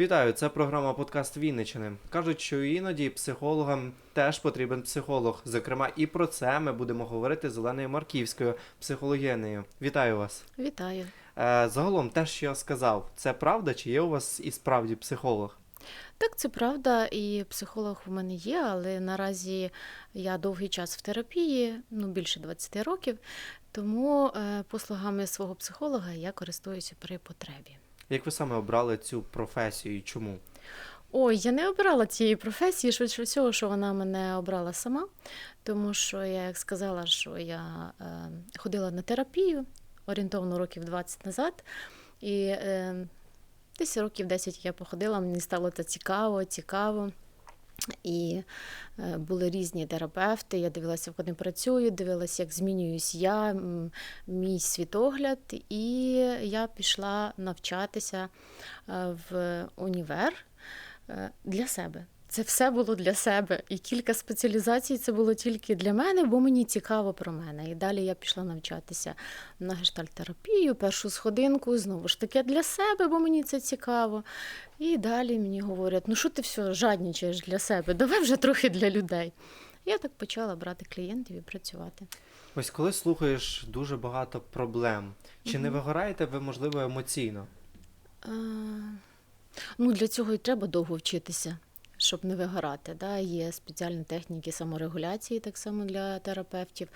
Вітаю, це програма Подкаст Вінничини. Кажуть, що іноді психологам теж потрібен психолог. Зокрема, і про це ми будемо говорити з Оленою Марківською, психологинею. Вітаю вас. Вітаю. Е, загалом, те, що я сказав, це правда, чи є у вас і справді психолог? Так, це правда, і психолог у мене є, але наразі я довгий час в терапії, ну більше 20 років, тому е, послугами свого психолога я користуюся при потребі. Як ви саме обрали цю професію і чому? Ой, я не обирала цієї професії, швидше всього, що вона мене обрала сама, тому що я як сказала, що я е, ходила на терапію орієнтовно років 20 назад, і е, десь років 10 я походила, мені стало це цікаво, цікаво. І е, були різні терапевти. Я дивилася, як вони працюють, дивилася, як змінююсь я, мій світогляд, і я пішла навчатися е, в універ е, для себе. Це все було для себе. І кілька спеціалізацій це було тільки для мене, бо мені цікаво про мене. І далі я пішла навчатися на гештальтерапію, першу сходинку, знову ж таки для себе, бо мені це цікаво. І далі мені говорять: ну що ти все жаднічаєш для себе? Давай вже трохи для людей. Я так почала брати клієнтів і працювати. Ось коли слухаєш дуже багато проблем, чи не вигораєте ви, можливо, емоційно? А, ну, для цього і треба довго вчитися, щоб не вигорати. Да? Є спеціальні техніки саморегуляції, так само для терапевтів.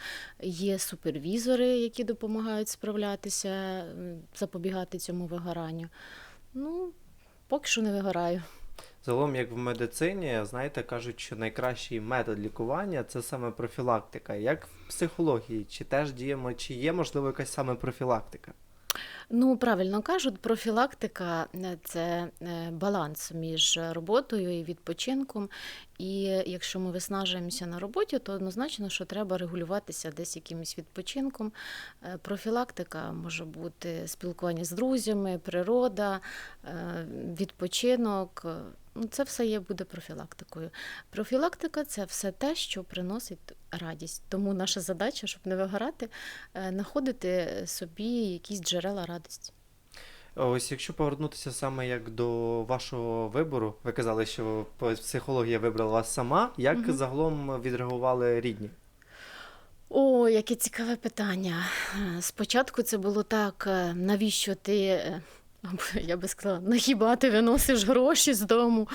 Є супервізори, які допомагають справлятися, запобігати цьому вигоранню. Ну, поки що не вигораю. Загалом, як в медицині, знаєте, кажуть, що найкращий метод лікування це саме профілактика. Як в психології, чи теж діємо, чи є можливо якась саме профілактика? Ну, правильно кажуть, профілактика е, це е, баланс між роботою і відпочинком. І якщо ми виснажуємося на роботі, то однозначно, що треба регулюватися десь якимось відпочинком. Е, Профілактика може бути спілкування з друзями, природа, відпочинок. Це все є буде профілактикою. Профілактика це все те, що приносить радість. Тому наша задача, щоб не вигорати, е, знаходити собі якісь джерела радості. Ось якщо повернутися саме як до вашого вибору, ви казали, що психологія вибрала вас сама. Як Мгм. загалом відреагували рідні? О, яке цікаве питання. Е, Спочатку це було так, е, навіщо ти, я би сказала, на хіба ти виносиш гроші з дому,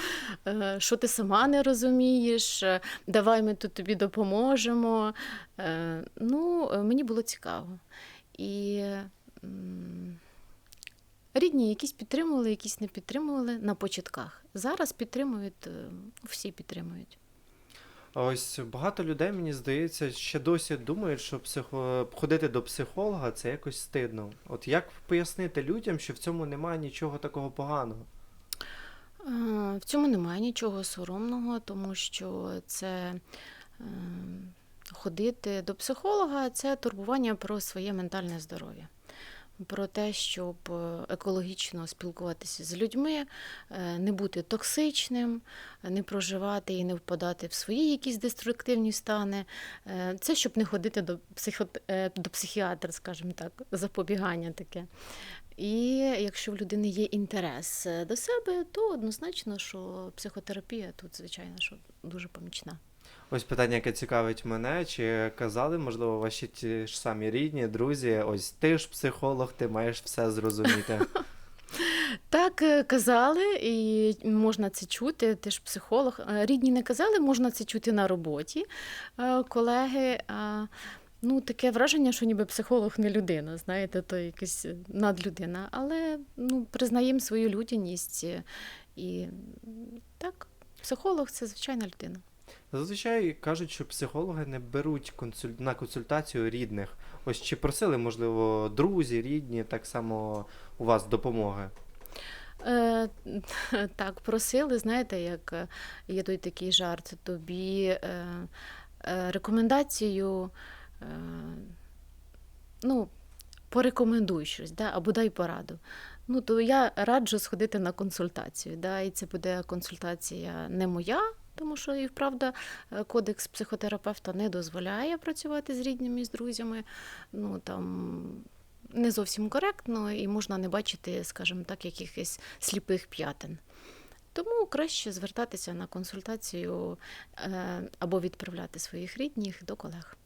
Е, що ти сама не розумієш, Е, давай ми тут тобі допоможемо. Е, Ну, мені було цікаво. І рідні якісь підтримували, якісь не підтримували на початках. Зараз підтримують, всі підтримують. Ось багато людей, мені здається, ще досі думають, що психо... ходити до психолога це якось стидно. От як пояснити людям, що в цьому немає нічого такого поганого? В цьому немає нічого соромного, тому що це е, ходити до психолога це турбування про своє ментальне здоров'я. Про те, щоб е, екологічно спілкуватися з людьми, е, не бути токсичним, не проживати і не впадати в свої якісь деструктивні стани. Е, Це щоб не ходити до, психо... до психіатра, скажімо так, запобігання таке. І якщо в людини є інтерес до себе, то однозначно, що психотерапія тут, звичайно, що дуже помічна. Ось питання, яке цікавить мене, чи казали, можливо, ваші ті ж самі рідні, друзі, ось ти ж психолог, ти маєш все зрозуміти. Так е, казали, і можна це чути. Ти ж психолог. Е, Рідні не казали, можна це чути на роботі. е, Колеги. Ну, таке враження, що ніби психолог не людина, знаєте, то якась надлюдина. Але ну, признаємо свою людяність. І так, психолог це звичайна людина. Зазвичай кажуть, що психологи не беруть консуль... на консультацію рідних. Ось чи просили, можливо, друзі, рідні, так само у вас допомоги? Е, так, просили, знаєте, як е, є той такий жарт, тобі е, е, рекомендацію, е, ну, порекомендуй щось, да, або дай пораду. Ну, то я раджу сходити на консультацію. Да, і це буде консультація не моя, тому що і вправда е, кодекс психотерапевта не дозволяє працювати з рідними, з друзями. Ну, там, не зовсім коректно, і можна не бачити, скажімо так, якихось сліпих п'ятин. Тому краще звертатися на консультацію е, або відправляти своїх рідних до колег.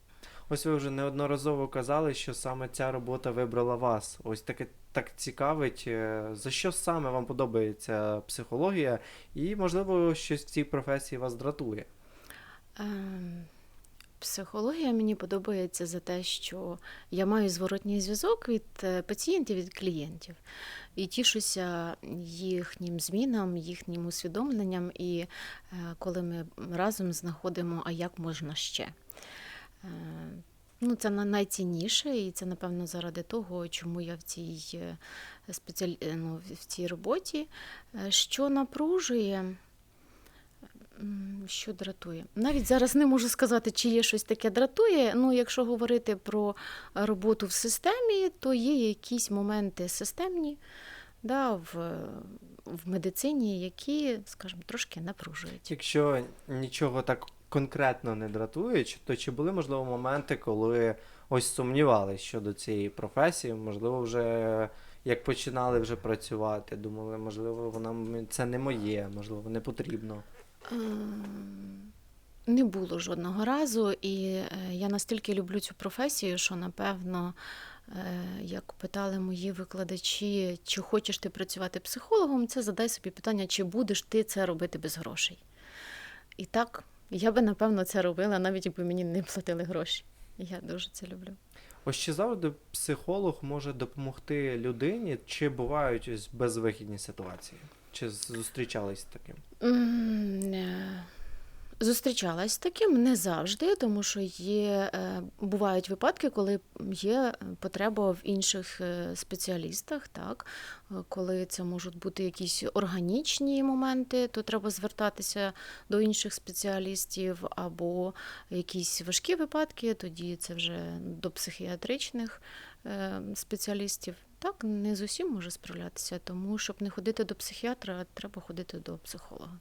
Ось ви вже неодноразово казали, що саме ця робота вибрала вас. Ось таке так цікавить, е, за що саме вам подобається психологія, і, можливо, щось в цій професії вас дратує. Ем, Психологія мені подобається за те, що я маю зворотній зв'язок від е, пацієнтів, від клієнтів. І тішуся їхнім змінам, їхнім усвідомленням, і е, коли ми разом знаходимо, а як можна ще. Е, Ну, це найцінніше, і це, напевно, заради того, чому я в цій, е, спеціалі... е, ну, в цій роботі. Що напружує, Що дратує? Навіть зараз не можу сказати, чи є щось таке дратує. Ну, якщо говорити про роботу в системі, то є якісь моменти системні да, в, в медицині, які, скажімо, трошки напружують. Якщо нічого так конкретно не дратуючи, то чи були, можливо, моменти, коли ось сумнівались щодо цієї професії, можливо, вже як починали вже працювати, думали, можливо, вона це не моє, можливо, не потрібно. Ем, Не було жодного разу, і е, я настільки люблю цю професію, що напевно, е, як питали мої викладачі, чи хочеш ти працювати психологом, це задай собі питання, чи будеш ти це робити без грошей. І так, я би напевно це робила, навіть якби мені не платили гроші. Я дуже це люблю. Ось чи завжди психолог може допомогти людині, чи бувають ось безвихідні ситуації? Чи зустрічались з таким? Mm, Зустрічалась з таким не завжди, тому що є, е, бувають випадки, коли є е, потреба в інших е, спеціалістах, так? Коли це можуть бути якісь органічні моменти, то треба звертатися до інших спеціалістів, або якісь важкі випадки, тоді це вже до психіатричних спеціалістів. Так, не з усім може справлятися, тому щоб не ходити до психіатра, треба ходити до психолога.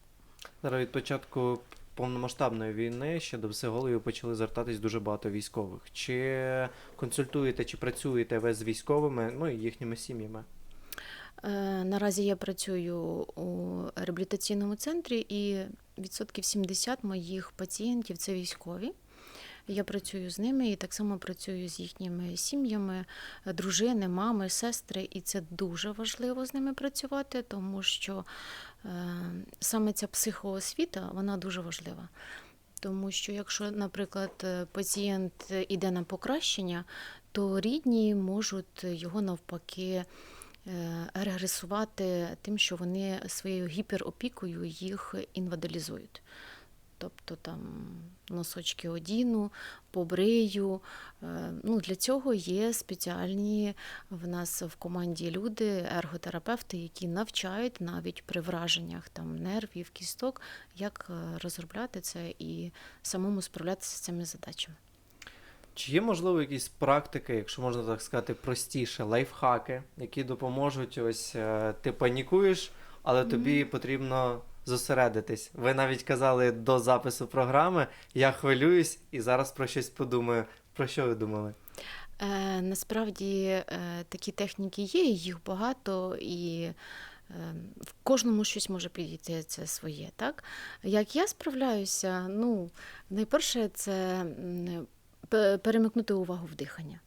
Зараз від початку повномасштабної війни ще до психологів почали звертатись дуже багато військових. Чи консультуєте, чи працюєте ви з військовими, ну і їхніми сім'ями? Е, Наразі я працюю у реабілітаційному центрі, і відсотків 70 моїх пацієнтів це військові. Я працюю з ними і так само працюю з їхніми сім'ями, дружини, мами, сестри, і це дуже важливо з ними працювати, тому що е, саме ця психоосвіта вона дуже важлива. Тому що якщо, наприклад, е, пацієнт іде на покращення, то рідні можуть його навпаки е, регресувати тим, що вони своєю гіперопікою їх інвалідизують. Тобто там носочки одіну, побрию. Е, Ну, для цього є спеціальні в нас в команді люди, ерготерапевти, які навчають навіть при враженнях там нервів, кісток, як е, розробляти це і самому справлятися з цими задачами. Чи є, можливо, якісь практики, якщо можна так сказати, простіше, лайфхаки, які допоможуть, ось е, ти панікуєш, але тобі потрібно зосередитись. Ви навіть казали до запису програми, я хвилююсь і зараз про щось подумаю. Про що ви думали? Е, насправді е, такі техніки є, їх багато, і е, в кожному щось може підійти це своє. Так? Як я справляюся, ну, найперше, це перемикнути увагу в дихання.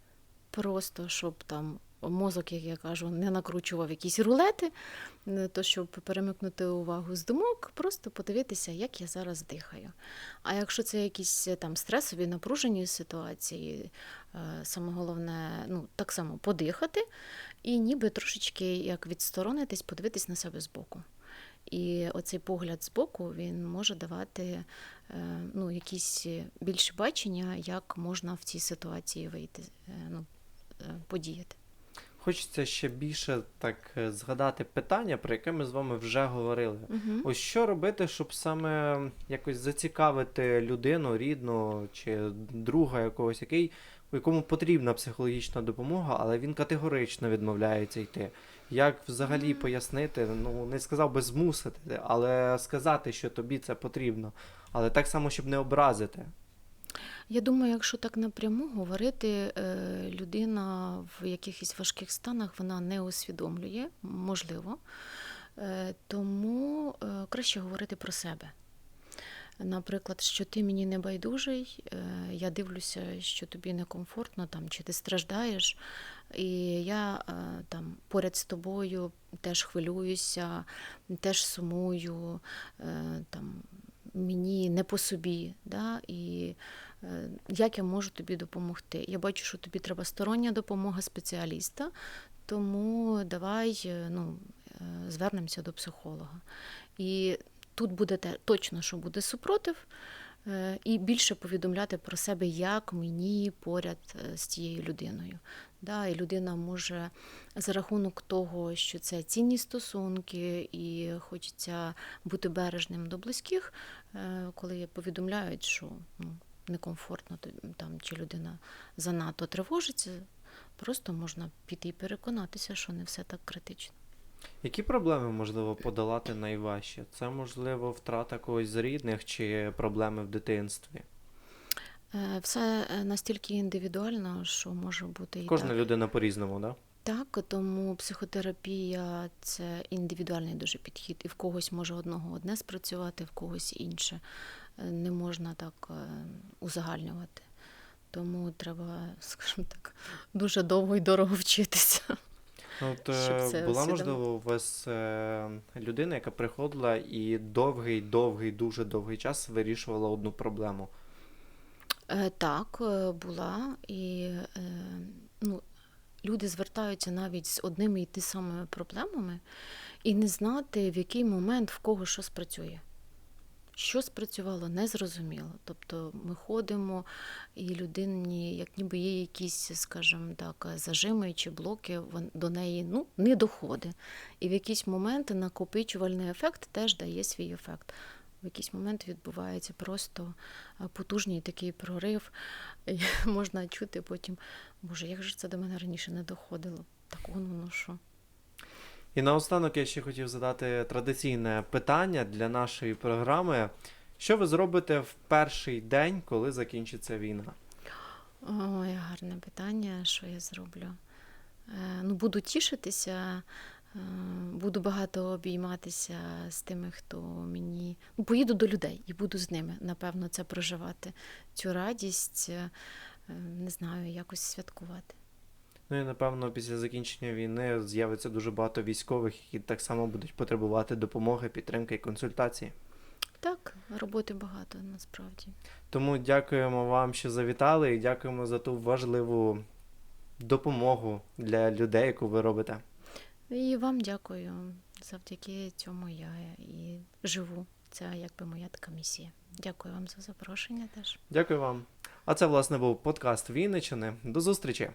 Просто щоб там мозок, як я кажу, не накручував якісь рулети, то щоб перемикнути увагу з думок, просто подивитися, як я зараз дихаю. А якщо це якісь е, там стресові напружені ситуації, е, саме головне, ну так само подихати, і ніби трошечки як відсторонитись, подивитись на себе збоку. І оцей погляд збоку він може давати е, ну, якісь більше бачення, як можна в цій ситуації вийти, е, ну, е, подіяти. Хочеться ще більше так е, згадати питання, про яке ми з вами вже говорили. Угу. Ось що робити, щоб саме якось зацікавити людину, рідну чи друга якогось, який, якому потрібна психологічна допомога, але він категорично відмовляється йти. Як взагалі Мгм. пояснити, ну не сказав би змусити, але сказати, що тобі це потрібно, але так само, щоб не образити. Я думаю, якщо так напряму говорити, е, людина в якихось важких станах вона не усвідомлює, можливо. Е, Тому е, краще говорити про себе. Наприклад, що ти мені не байдужий, я дивлюся, що тобі некомфортно, там, чи ти страждаєш, і я там поряд з тобою теж хвилююся, теж сумую, там, мені не по собі. Да? І як я можу тобі допомогти? Я бачу, що тобі треба стороння допомога спеціаліста, тому давай е, ну, е, звернемося до психолога. І тут буде те, точно, що буде супротив, е, і більше повідомляти про себе, як мені поряд е, з тією людиною. Да, і людина може за рахунок того, що це цінні стосунки, і хочеться бути бережним до близьких, е, коли повідомляють, що ну, некомфортно там, чи людина занадто тривожиться, просто можна піти і переконатися, що не все так критично. Які проблеми можливо подолати найважче? Це можливо втрата когось з рідних чи проблеми в дитинстві? Е, Все е, настільки індивідуально, що може бути і Кожна так. людина по-різному, да? Так, тому психотерапія це індивідуальний дуже підхід, і в когось може одного одне спрацювати, в когось інше. Не можна так е, узагальнювати. Тому треба, скажімо так, дуже довго і дорого вчитися. Ну, От, е, була, можливо, у вас е, людина, яка приходила і довгий, довгий, дуже довгий час вирішувала одну проблему. Так, була. І ну, люди звертаються навіть з одними і ті самими проблемами, і не знати, в який момент в кого що спрацює. Що спрацювало, не зрозуміло. Тобто ми ходимо, і людині, як ніби є якісь, скажімо так, зажими чи блоки, до неї ну, не доходить. І в якийсь момент накопичувальний ефект теж дає свій ефект. В якийсь момент відбувається просто потужний такий прорив. І можна чути потім, боже, як же це до мене раніше не доходило? Так воно що. І наостанок я ще хотів задати традиційне питання для нашої програми. Що ви зробите в перший день, коли закінчиться війна? Ой, гарне питання, що я зроблю. Е, Ну, буду тішитися, е, буду багато обійматися з тими, хто мені. Ну, поїду до людей і буду з ними, напевно, це проживати. Цю радість, е, не знаю, якось святкувати. Ну і напевно, після закінчення війни з'явиться дуже багато військових, які так само будуть потребувати допомоги, підтримки і консультації. Так, роботи багато насправді. Тому дякуємо вам, що завітали, і дякуємо за ту важливу допомогу для людей, яку ви робите. І вам дякую. Завдяки цьому я і живу. Це якби моя така місія. Дякую вам за запрошення теж. Дякую вам. А це, власне, був подкаст Вінничини. До зустрічі!